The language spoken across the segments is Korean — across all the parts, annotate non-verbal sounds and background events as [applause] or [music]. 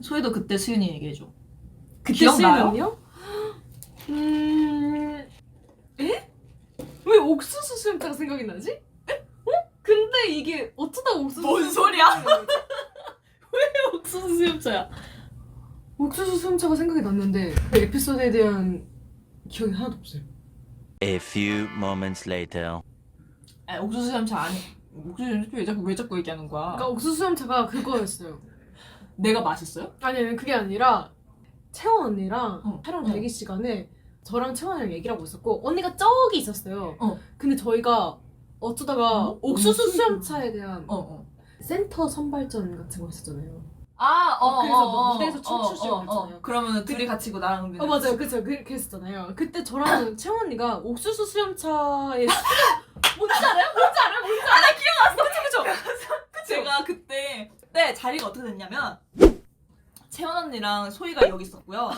소희도 그때 수윤이 얘기해줘. 그때 기억나요? 수윤은요? [gasps] 음... 에? 왜 옥수수 수염차가 생각이 나지? 에? 어? 근데 이게 어쩌다 옥수수 뭔 소리야? 생각이 나지? [laughs] 옥수수 수염차야. 옥수수 수염차가 생각이 났는데 그 에피소드에 대한 기억이 하나도 없어요 A few moments later. 아, 옥수수 수염차 아니. 옥수수 수염차 왜 자꾸 왜 자꾸 얘기하는 거야? 그러니까 옥수수 수염차가 그거였어요 내가 맛있어요? 아니 아니 그게 아니라 채원 언니랑 어, 촬영 어. 대기 시간에 저랑 채원이랑 얘기를 하고 있었고 언니가 저기 있었어요 어. 근데 저희가 어쩌다가 어? 옥수수 옥수수 수염차에 대한 어 어. 센터 선발전 같은 거 했었잖아요 아, 어, 그래서 어, 뭐 어, 무대에서 춤출 줄 어, 어, 알았잖아요. 어. 그러면 둘이 같이 고 나랑 은빈이 어 맞아요 같이. 그쵸 그, 그랬었잖아요 그때 저랑 [coughs] 채원 언니가 옥수수 수염차에 [laughs] 뭔지 알아요? 뭔지 알아요? 뭔지 알아요? 그쵸 그쵸. 제가 그때 그때 자리가 어떻게 됐냐면 채원 언니랑 소희가 여기 있었고요.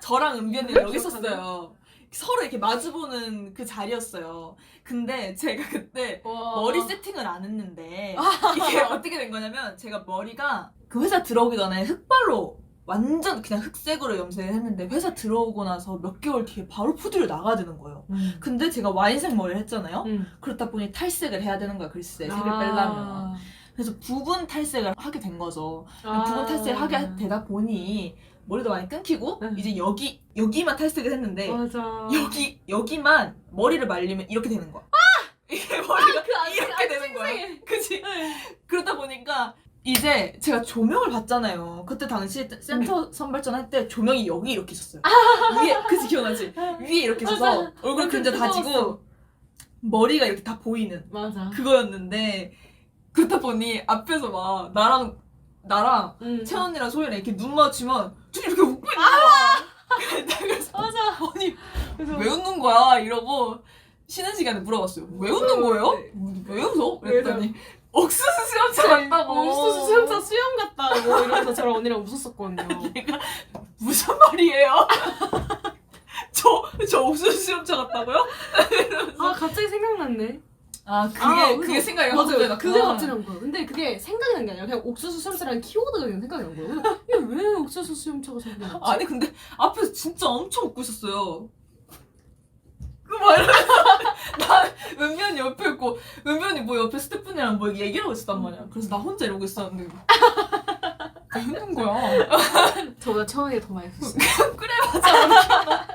저랑 은비 언니가 여기 있었어요. 서로 이렇게 마주보는 그 자리였어요. 근데 제가 그때 와. 머리 세팅을 안 했는데 [laughs] 이게 어떻게 된 거냐면 제가 머리가 그 회사 들어오기 전에 흑발로 완전 그냥 흑색으로 염색을 했는데 회사 들어오고 나서 몇 개월 뒤에 바로 푸드를 나가야 되는 거예요. 음. 근데 제가 와인색 머리를 했잖아요. 음. 그렇다 보니 탈색을 해야 되는 거야 글쎄 색을 아. 빼려면 그래서 부분 탈색을 하게 된 거죠. 부분 탈색을 하게 되다 보니 머리도 많이 끊기고 응. 이제 여기 여기만 탈색을 했는데 맞아. 여기 여기만 머리를 말리면 이렇게 되는 거야. [laughs] 이게 머리가 그 안- 이렇게 안 되는 거야. 그치? 그러다 보니까 이제 제가 조명을 봤잖아요. 그때 당시 센터 선발전 할 때 조명이 여기 이렇게 있었어요. 위에 그치 기억나지? 위에 이렇게 있어서 맞아. 얼굴 완전 근데 다지고 뜨거웠어. 머리가 이렇게 다 보이는 맞아. 그거였는데 그렇다 보니 앞에서 막 나랑 나랑 음. 채원이랑 소연이 이렇게 눈 맞추면 둘이 이렇게 웃고 있는 거야. 그래서 [laughs] 맞아 아니 그래서 왜 웃는 거야 이러고 쉬는 시간에 물어봤어요. 왜 웃는 거예요? 네. 왜 웃어? 그랬더니 옥수수 수염차 같다고. 옥수수 수염차 수염 같다고 이러면서 저랑 언니랑 웃었었거든요 [laughs] 얘가 무슨 말이에요? [laughs] 저, 저 옥수수 수염차 같다고요? 아 갑자기 생각났네 아 그게 아, 그래서- 그게 생각이 맞아요 갑자기. 그게 갑자기 난 거예요 근데 그게 생각이 난 게 아니라 그냥 옥수수 수염차라는 키워드가 그냥 생각이 난 거예요 그래서 이게 왜 옥수수 수염차가 생각이 났지? 아니 근데 앞에서 진짜 엄청 웃고 있었어요. 그막 이러면서 [laughs] 나 은면이 옆에 있고 은면이 뭐 옆에 스태프분이랑 뭐 얘기를 하고 있었단 말이야. 그래서 나 혼자 이러고 있었는데 왜 웃는 거야? 저보다 채원이가 더 많이 웃었어요 [laughs] 그래 맞아.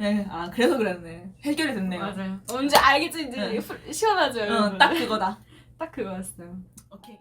예, 아 그래서 그랬네. 해결이 됐네요. 맞아요. 어, 언제 알겠지? 이제 네. 시원하죠, 어, 딱 그거다. [laughs] 딱 그거였어요. 오케이.